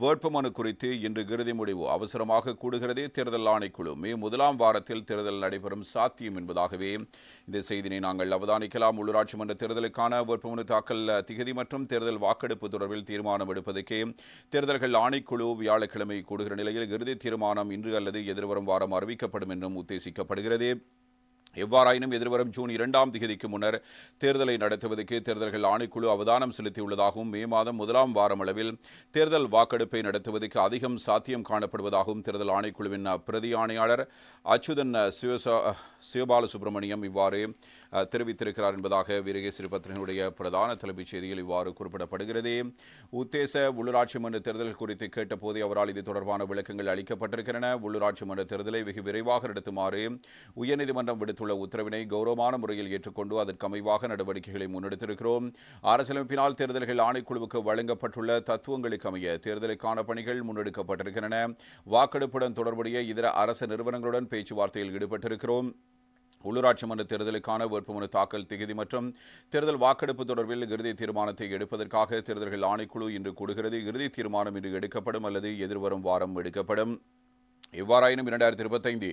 வேட்புமனு குறித்து இன்று இறுதி முடிவு அவசரமாக கூடுகிறதே தேர்தல் ஆணைக்குழு. மே முதலாம் வாரத்தில் தேர்தல் நடைபெறும் சாத்தியம் என்பதாகவே இந்த செய்தினை நாங்கள் அவதானிக்கலாம். உள்ளூராட்சி மன்ற தேர்தலுக்கான வேட்புமனு தாக்கல் திகதி மற்றும் தேர்தல் வாக்கெடுப்பு தொடர்பில் தீர்மானம் எடுப்பதற்கே தேர்தல்கள் ஆணைக்குழு வியாழக்கிழமை கூடுகிற நிலையில் இறுதி தீர்மானம் இன்று அல்லது எதிர்வரும் வாரம் அறிவிக்கப்படும் என்றும் உத்தேசிக்கப்படுகிறது. எவ்வாறாயினும் எதிர்வரும் ஜூன் இரண்டாம் திகதிக்கு முன்னர் தேர்தலை நடத்துவதற்கு தேர்தல்கள் ஆணைக்குழு அவதானம் செலுத்தியுள்ளதாகவும் மே மாதம் முதலாம் வாரம் அளவில் தேர்தல் வாக்கெடுப்பை நடத்துவதற்கு அதிகம் சாத்தியம் காணப்படுவதாகவும் தேர்தல் ஆணைக்குழுவின் பிரதி ஆணையாளர் அச்சுதன் சிவபால சுப்பிரமணியம் இவ்வாறு தெரிவித்திருக்கிறார் என்பதாக வீரகேசரி பத்திரிகையினுடைய பிரதான தலைமைச் செய்தியில் இவ்வாறு குறிப்பிடப்படுகிறது. உத்தேச உள்ளூராட்சி மன்ற தேர்தல் குறித்து கேட்டபோது அவரால் இது தொடர்பான விளக்கங்கள் அளிக்கப்பட்டிருக்கின்றன. உள்ளூராட்சி மன்ற தேர்தலை வெகு விரைவாக நடத்துமாறு உயர்நீதிமன்றம் விடுத்துள்ள பிறப்பித்துள்ள உத்தரவினை கௌரவமான முறையில் ஏற்றுக்கொண்டு அதற்கு அமைவாக நடவடிக்கைகளை முன்னெடுத்திருக்கிறோம். அரசியலமைப்பினால் தேர்தல்கள் ஆணைக்குழுவுக்கு வழங்கப்பட்டுள்ள தத்துவங்களுக்கு அமைய தேர்தலுக்கான பணிகள் முன்னெடுக்கப்பட்டிருக்கின்றன. வாக்கெடுப்புடன் தொடர்புடைய இதர அரசு நிறுவனங்களுடன் பேச்சுவார்த்தையில் ஈடுபட்டிருக்கிறோம். உள்ளூராட்சி மன்ற தேர்தலுக்கான வேட்புமனு தாக்கல் திகதி மற்றும் தேர்தல் வாக்கெடுப்பு தொடர்பில் இறுதி தீர்மானத்தை எடுப்பதற்காக தேர்தல்கள் ஆணைக்குழு இன்று கூடுகிறது. இறுதி தீர்மானம் இன்று எடுக்கப்படும் அல்லது எதிர்வரும் வாரம் எடுக்கப்படும். எவ்வாறாயினும் இரண்டாயிரத்தி இருபத்தைந்து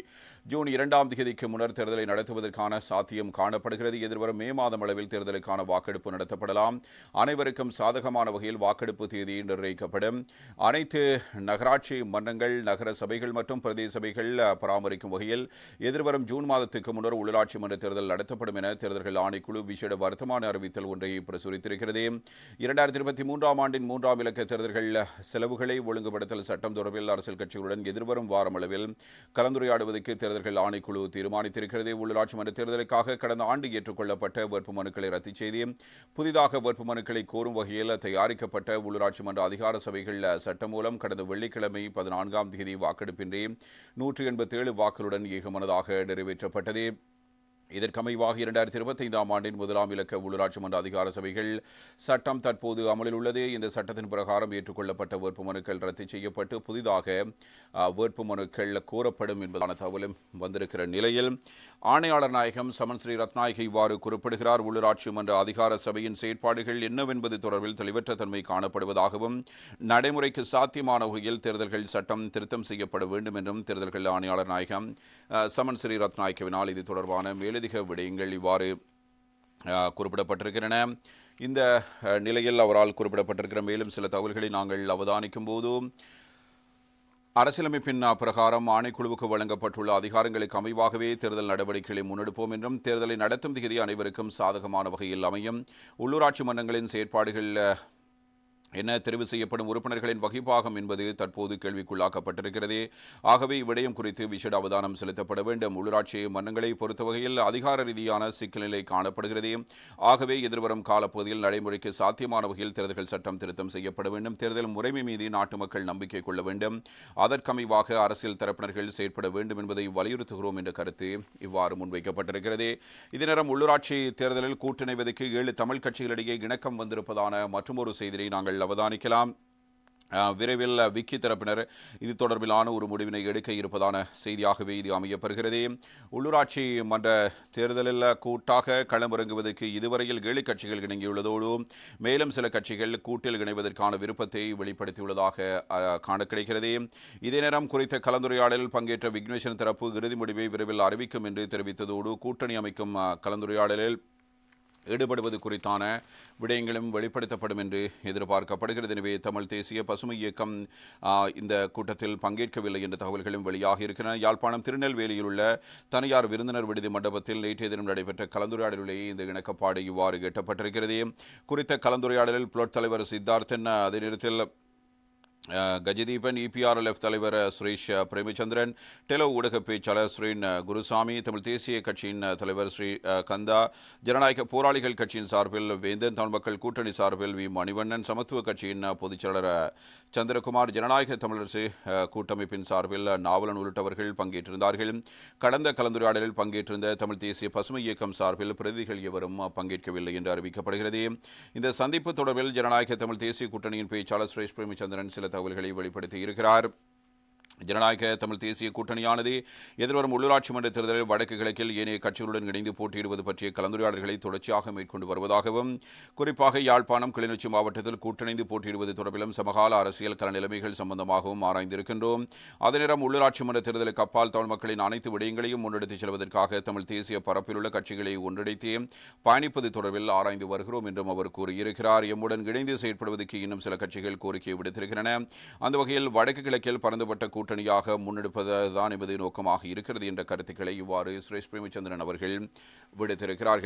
ஜூன் இரண்டாம் தேதிக்கு முன்னர் தேர்தலை நடத்துவதற்கான சாத்தியம் காணப்படுகிறது. எதிர்வரும் மே மாதம் அளவில் தேர்தலுக்கான வாக்கெடுப்பு நடத்தப்படலாம். அனைவருக்கும் சாதகமான வகையில் வாக்கெடுப்பு தேதி நிர்ணயிக்கப்படும். அனைத்து நகராட்சி மன்றங்கள் நகர சபைகள் மற்றும் பிரதேச சபைகள் பராமரிக்கும் வகையில் எதிர்வரும் ஜூன் மாதத்துக்கு முன்னர் உள்ளாட்சி மன்ற தேர்தல் நடத்தப்படும் என தேர்தல்கள் ஆணைக்குழு விசேட வர்த்தமான அறிவித்தல் ஒன்றை பிரசுரித்திருக்கிறது. இரண்டாயிரத்தி இருபத்தி மூன்றாம் ஆண்டின் மூன்றாம் இலக்க தேர்தல்கள் செலவுகளை ஒழுங்குபடுத்தல் சட்டம் தொடர்பில் அரசியல் கட்சிகளுடன் எதிர்வரும் வாரம் பரமளவில் கலந்துரையாடுவதற்கு தேர்தல்கள் ஆணைக்குழு தீர்மானித்திருக்கிறது. உள்ளாட்சி மன்ற தேர்தலுக்காக கடந்த ஆண்டு ஏற்றுக்கொள்ளப்பட்ட வேட்புமனுக்களை ரத்து செய்து புதிதாக வேட்புமனுக்களை கோரும் வகையில் தயாரிக்கப்பட்ட உள்ளூராட்சி மன்ற அதிகார சபைகள் சட்டம் மூலம் கடந்த வெள்ளிக்கிழமை பதினான்காம் தேதி வாக்கெடுப்பின்றி நூற்றி எண்பத்தேழு வாக்குகளுடன் ஏகமனதாக நிறைவேற்றப்பட்டது. இதற்கமைவாக இரண்டாயிரத்தி இருபத்தைந்தாம் ஆண்டின் முதலாம் இலக்க உள்ளூராட்சி மன்ற அதிகார சபைகள் சட்டம் தற்போது அமலில் உள்ளது. இந்த சட்டத்தின் பிரகாரம் ஏற்றுக்கொள்ளப்பட்ட வேட்புமனுக்கள் ரத்து செய்யப்பட்டு புதிதாக வேட்புமனுக்கள் கோரப்படும் என்பதான தகவலும் வந்திருக்கிற நிலையில் ஆணையாளர் நாயகம் சமன் ஸ்ரீ ரத்நாயகி இவ்வாறு குறிப்பிடுகிறார். உள்ளூராட்சி மன்ற அதிகார சபையின் செயற்பாடுகள் என்னவென்பது தொடர்பில் தெளிவற்ற தன்மை காணப்படுவதாகவும் நடைமுறைக்கு சாத்தியமான வகையில் தேர்தல்கள் சட்டம் திருத்தம் செய்யப்பட வேண்டும் என்றும் தேர்தல்கள் ஆணையாளர் நாயகம் சமன் ஸ்ரீ ரத்நாயகவினால் இது தொடர்பான மேலும் மேலதிக விடயங்கள் இவ்வாறு குறிப்பிடப்பட்டிருக்கின்றன. இந்த நிலையில் அவரால் குறிப்பிடப்பட்டிருக்கிற மேலும் சில தகவல்களை நாங்கள் அவதானிக்கும் போதும் அரசியலமைப்பின் பிரகாரம் ஆணைக்குழுவுக்கு வழங்கப்பட்டுள்ள அதிகாரங்களுக்கு அமைவாகவே தேர்தல் நடவடிக்கைகளை முன்னெடுப்போம் என்றும் தேர்தலை நடத்தும் திகதி அனைவருக்கும் சாதகமான வகையில் அமையும். உள்ளூராட்சி மன்றங்களின் செயற்பாடுகள் என தெரிவு செய்யப்படும் உறுப்பினர்களின் வகைப்பாகம் என்பது தற்போது கேள்விக்குள்ளாக்கப்பட்டிருக்கிறது. ஆகவே இவ்விடயம் குறித்து விசேட அவதானம் செலுத்தப்பட வேண்டும். உள்ளூராட்சி மன்னங்களை பொறுத்த வகையில் அதிகார ரீதியான சிக்கல் நிலை காணப்படுகிறது. ஆகவே எதிர்வரும் காலப்பகுதியில் நடைமுறைக்கு சாத்தியமான வகையில் தேர்தல்கள் சட்டம் திருத்தம் செய்யப்பட வேண்டும். தேர்தல் முறைமை மீது நாட்டு மக்கள் நம்பிக்கை கொள்ள வேண்டும். அதற்கமைவாக அரசியல் தரப்பினர்கள் செயற்பட வேண்டும் என்பதை வலியுறுத்துகிறோம் என்ற கருத்து இவ்வாறு முன்வைக்கப்பட்டிருக்கிறது. இதுநேரம் உள்ளூராட்சி தேர்தலில் விதைக்கு ஏழு தமிழ் கட்சிகளிடையே இணக்கம் வந்திருப்பதான மற்றொரு செய்தியை நாங்கள் அவதானிக்கலாம். விரைவில் விக்கி தரப்பினர் இது தொடர்பிலான ஒரு முடிவினை எடுக்க இருப்பதான செய்தியாகவே இது அமையப்பெறுகிறது. உள்ளூராட்சி மன்ற தேர்தலில் கூட்டாக களமிறங்குவதற்கு இதுவரையில் ஏழு கட்சிகள் இணங்கியுள்ளதோடு மேலும் சில கட்சிகள் கூட்டில் இணைவதற்கான விருப்பத்தை வெளிப்படுத்தியுள்ளதாக காண கிடைக்கிறது இதே நேரம் குறித்த கலந்துரையாடலில் பங்கேற்ற விக்னேஸ்வரன் தரப்பு இறுதி முடிவை விரைவில் அறிவிக்கும் என்று தெரிவித்ததோடு கூட்டணி அமைக்கும் கலந்துரையாடலில் ஈடுபடுவது குறித்தான விடயங்களும் வெளிப்படுத்தப்படும் என்று எதிர்பார்க்கப்படுகிறது. எனவே தமிழ் தேசிய பசுமை இயக்கம் இந்த கூட்டத்தில் பங்கேற்கவில்லை என்ற தகவல்களும் வெளியாகி இருக்கின்றன. யாழ்ப்பாணம் திருநெல்வேலியில் உள்ள தனியார் விருந்தினர் விடுதி மண்டபத்தில் நேற்றைய தினம் நடைபெற்ற கலந்துரையாடலிலேயே இந்த இணக்கப்பாடு இவ்வாறு எட்டப்பட்டிருக்கிறது. குறித்த கலந்துரையாடலில் புலட் தலைவர் சித்தார்த்தன் அதே நேரத்தில் கஜதீபன் இபிஆர்எல்எஃப் தலைவர் சுரேஷ் பிரேமச்சந்திரன் டெலோ ஊடக பேச்சாளர் ஸ்ரீன் குருசாமி தமிழ் தேசிய கட்சியின் தலைவர் ஸ்ரீ கந்தா ஜனநாயக போராளிகள் கட்சியின் சார்பில் வேந்தன் தமிழ் மக்கள் கூட்டணி சார்பில் வி. மணிவண்ணன் சமத்துவ கட்சியின் அஹ், பொதுச் சந்திரகுமார் ஜனநாயக தமிழரசு கூட்டமைப்பின் சார்பில் நாவலன் உள்ளிட்டவர்கள் பங்கேற்றிருந்தார்கள். கடந்த கலந்துரையாடலில் பங்கேற்றிருந்த தமிழ் தேசிய பசுமை இயக்கம் சார்பில் பிரதிகள் எவரும் பங்கேற்கவில்லை என்று அறிவிக்கப்படுகிறது. இந்த சந்திப்பு தொடர்பில் ஜனநாயக தமிழ் தேசிய கூட்டணியின் பேச்சாளர் சுரேஷ் பிரேமச்சந்திரன் சில தகவல்களை வெளிப்படுத்தியிருக்கிறார் ஜனநாயக தமிழ் தேசிய கூட்டணியானது எதிர்வரும் உள்ளூராட்சி மன்ற தேர்தலில் வடக்கு கிழக்கில் ஏனைய கட்சிகளுடன் இணைந்து போட்டியிடுவது பற்றிய கலந்துரையாடல்களை தொடர்ச்சியாக மேற்கொண்டு வருவதாகவும் குறிப்பாக யாழ்ப்பாணம் கிளிநொச்சி மாவட்டத்தில் கூட்டணிந்து போட்டியிடுவது தொடர்பிலும் சமகால அரசியல் கல நிலைமைகள் சம்பந்தமாகவும் ஆராய்ந்திருக்கின்றோம். அதே நேரம் உள்ளூராட்சி மன்ற தேர்தலுக்கு அப்பால் தமிழ் மக்களின் அனைத்து விடயங்களையும் முன்னெடுத்துச் செல்வதற்காக தமிழ் தேசிய பரப்பில் உள்ள கட்சிகளை ஒன்றிணைத்து பயணிப்பது தொடர்பில் ஆராய்ந்து வருகிறோம் என்றும் அவர் கூறியிருக்கிறார். எம்முடன் இணைந்து செயற்படுவதற்கு இன்னும் சில கட்சிகள் கோரிக்கை விடுத்திருக்கின்றன. அந்த வகையில் வடக்கு கிழக்கில் பரந்துபட்ட கூட்டணியாக முன்னெடுப்பதுதான் எமது நோக்கமாக இருக்கிறது என்ற கருத்துக்களை இவ்வாறு சுரேஷ் பிரேமச்சந்திரன் அவர்கள் விடுத்திருக்கிறார்கள்.